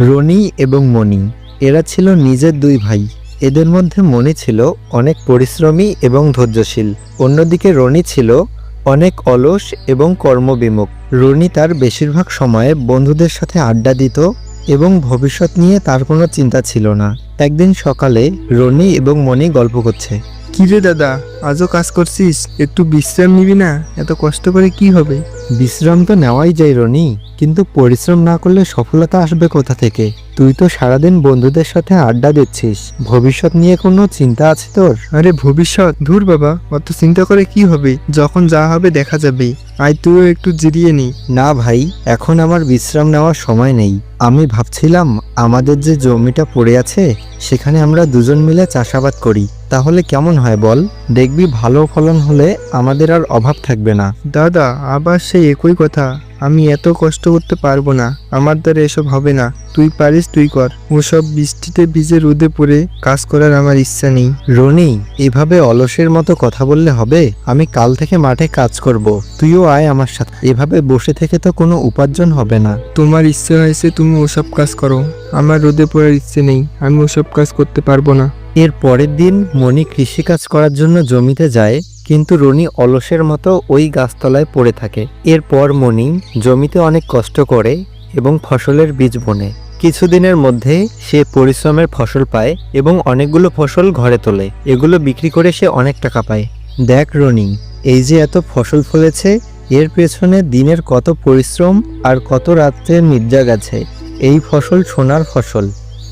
রনি এবং মণি, এরা ছিল নিজের দুই ভাই। এদের মধ্যে মণি ছিল অনেক পরিশ্রমী এবং ধৈর্যশীল। অন্যদিকে রনি ছিল অনেক অলস এবং কর্মবিমুখ। রনি তার বেশিরভাগ সময়ে বন্ধুদের সাথে আড্ডা দিত এবং ভবিষ্যৎ নিয়ে তার কোনো চিন্তা ছিল না। একদিন সকালে রনি এবং মণি গল্প করছে। কি রে দাদা আজও কাজ করছিস? একটু বিশ্রাম নিবি না? এত কষ্ট করে কি হবে? বিশ্রাম তো নেওয়াই যায় রনি কিন্তু পরিশ্রম না করলে সফলতা আসবে কোথা থেকে? তুই তো সারাদিন বন্ধুদের সাথে আড্ডা দিচ্ছিস ভবিষ্যৎ নিয়ে কোনো চিন্তা আছে তোর? আরে ভবিষ্যৎ? ধুর বাবা অত চিন্তা করে কি হবে? যখন যা হবে দেখা যাবে। আয় তুইও একটু জিরিয়ে নি। না ভাই এখন আমার বিশ্রাম নেওয়ার সময় নেই। আমি ভাবছিলাম আমাদের যে জমিটা পড়ে আছে সেখানে আমরা দুজন মিলে চাষাবাদ করি। তাহলে কেমন হয় বল? দেখবি ভালো ফলন হলে আমাদের আর অভাব থাকবে না। দাদা আবার সেই একই কথা। আমি এত কষ্ট করতে পারব না। আমার দ্বারা এসব হবে না। তুই পারিস তুই কর। ওসব বৃষ্টিতে ভিজে রোদে পড়ে কাজ করার আমার ইচ্ছা নেই। রনি এভাবে অলসের মতো কথা বললে হবে? আমি কাল থেকে মাঠে কাজ করব। তুইও আয় আমার সাথে। এভাবে বসে থেকে তো কোনো উপার্জন হবে না। তোমার ইচ্ছে হয়েছে তুমি ওসব কাজ করো। আমার রোদে পড়ার ইচ্ছে নেই। আমি ওসব কাজ করতে পারব না। এর পরের দিন মণি কৃষিকাজ করার জন্য জমিতে যায়, কিন্তু রনি অলসের মতো ওই গাছতলায় পড়ে থাকে। এরপর মণি জমিতে অনেক কষ্ট করে এবং ফসলের বীজ বোনে। কিছুদিনের মধ্যে সে পরিশ্রমের ফসল পায় এবং অনেকগুলো ফসল ঘরে তোলে। এগুলো বিক্রি করে সে অনেক টাকা পায়। দেখ রনি, এই যে এত ফসল ফলেছে, এর পেছনে দিনের কত পরিশ্রম আর কত রাত্রের নির্যা গেছে। এই ফসল সোনার ফসল।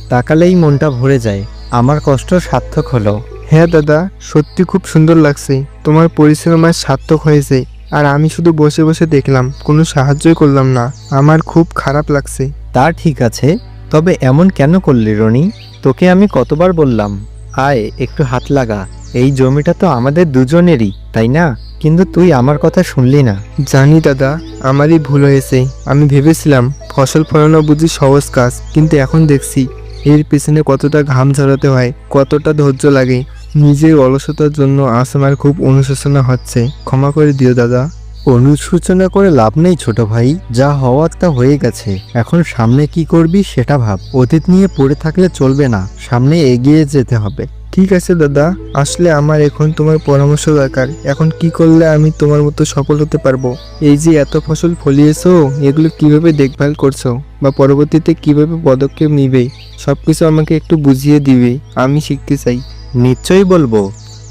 তাকালেই মনটা ভরে যায়। আমার কষ্ট সার্থক হলো। হ্যাঁ দাদা সত্যি খুব সুন্দর লাগছে। তোমার পরিশ্রম আর সার্থক হয়েছে। আর আমি শুধু বসে বসে দেখলাম কোনো সাহায্যই করলাম না। আমার খুব খারাপ লাগছে। তা ঠিক আছে তবে এমন কেন করলি রনি? তোকে আমি কতবার বললাম আয় একটু হাত লাগা। এই জমিটা তো আমাদের দুজনেরই তাই না? কিন্তু তুই আমার কথা শুনলি না। জানি দাদা আমারই ভুল হয়েছে। আমি ভেবেছিলাম ফসল ফলানো বুঝি সহজ কাজ কিন্তু এখন দেখছি এর পিছনে কতটা ঘাম ঝরাতে হয়, কতটা ধৈর্য লাগে, নিজের অলসতার জন্য আজ আমার খুব অনুশোচনা হচ্ছে। ক্ষমা করে দিও দাদা। অনুশোচনা করে লাভ নেই ছোট ভাই, যা হওয়ার তা হয়ে গেছে। এখন সামনে কি করবি সেটা ভাব। অতীত নিয়ে পড়ে থাকলে চলবে না, সামনে এগিয়ে যেতে হবে। ঠিক আছে, দাদা। আসলে আমার এখন তোমার পরামর্শ দরকার। এখন কি করলে আমি তোমার মতো সফল হতে পারব? এই যে এত ফসল ফলিয়েছো, এগুলো কীভাবে দেখভাল করছ? বা পরবর্তীতে কীভাবে পদক্ষেপ নিবে? সবকিছু আমাকে একটু বুঝিয়ে দিবে। আমি শিখতে চাই। নিশ্চয়ই বলব।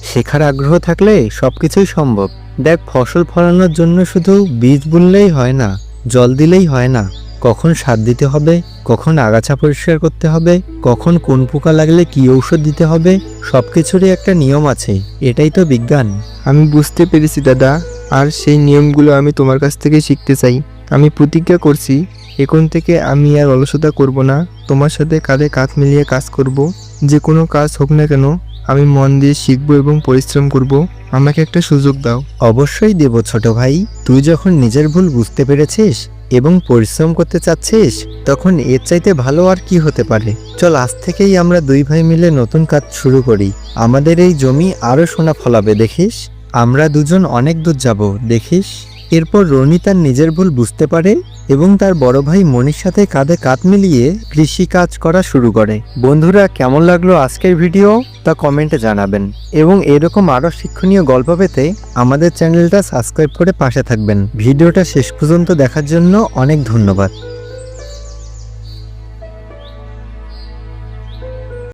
শেখার আগ্রহ থাকলে সবকিছুই সম্ভব। দেখ, ফসল ফলানোর জন্য শুধু বীজ বুনলেই হয় না, জল দিলেই হয় না। কখন সার দিতে হবে কখন আগাছা পরিষ্কার করতে হবে কখন কোন পোকা লাগলে কি ঔষধ দিতে হবে সব কিছুরই একটা নিয়ম আছে এটাই তো বিজ্ঞান। আমি বুঝতে পেরেছি দাদা। আর সেই নিয়মগুলো আমি তোমার কাছ থেকে শিখতে চাই। আমি প্রতিজ্ঞা করছি এখন থেকে আমি আর অলসতা করব না। তোমার সাথে কাঁধে কাঁধ মিলিয়ে কাজ করব। যে কোনো কাজ হোক না কেন আমি মন দিয়ে শিখব এবং পরিশ্রম করব। আমাকে একটা সুযোগ দাও। অবশ্যই দেব ছোট ভাই। তুই যখন নিজের ভুল বুঝতে পেরেছিস এবং পরিশ্রম করতে চাচ্ছিস, তখন এর চাইতে ভালো আর কি হতে পারে? চল, আজ থেকেই আমরা দুই ভাই মিলে নতুন কাজ শুরু করি। আমাদের এই জমি আরও সোনা ফলাবে, দেখিস? আমরা দুজন অনেক দূর যাব, দেখিস? এরপর রনি তার নিজের ভুল বুঝতে পারে এবং তার বড় ভাই মনির সাথে কাঁধে কাঁধ মিলিয়ে কৃষি কাজ করা শুরু করে। বন্ধুরা, কেমন লাগল আজকের ভিডিও? তা কমেন্টে জানাবেন। এবং এরকম আরও শিক্ষণীয় গল্প পেতে আমাদের চ্যানেলটা সাবস্ক্রাইব করে পাশে থাকবেন। ভিডিওটা শেষ পর্যন্ত দেখার জন্য অনেক ধন্যবাদ।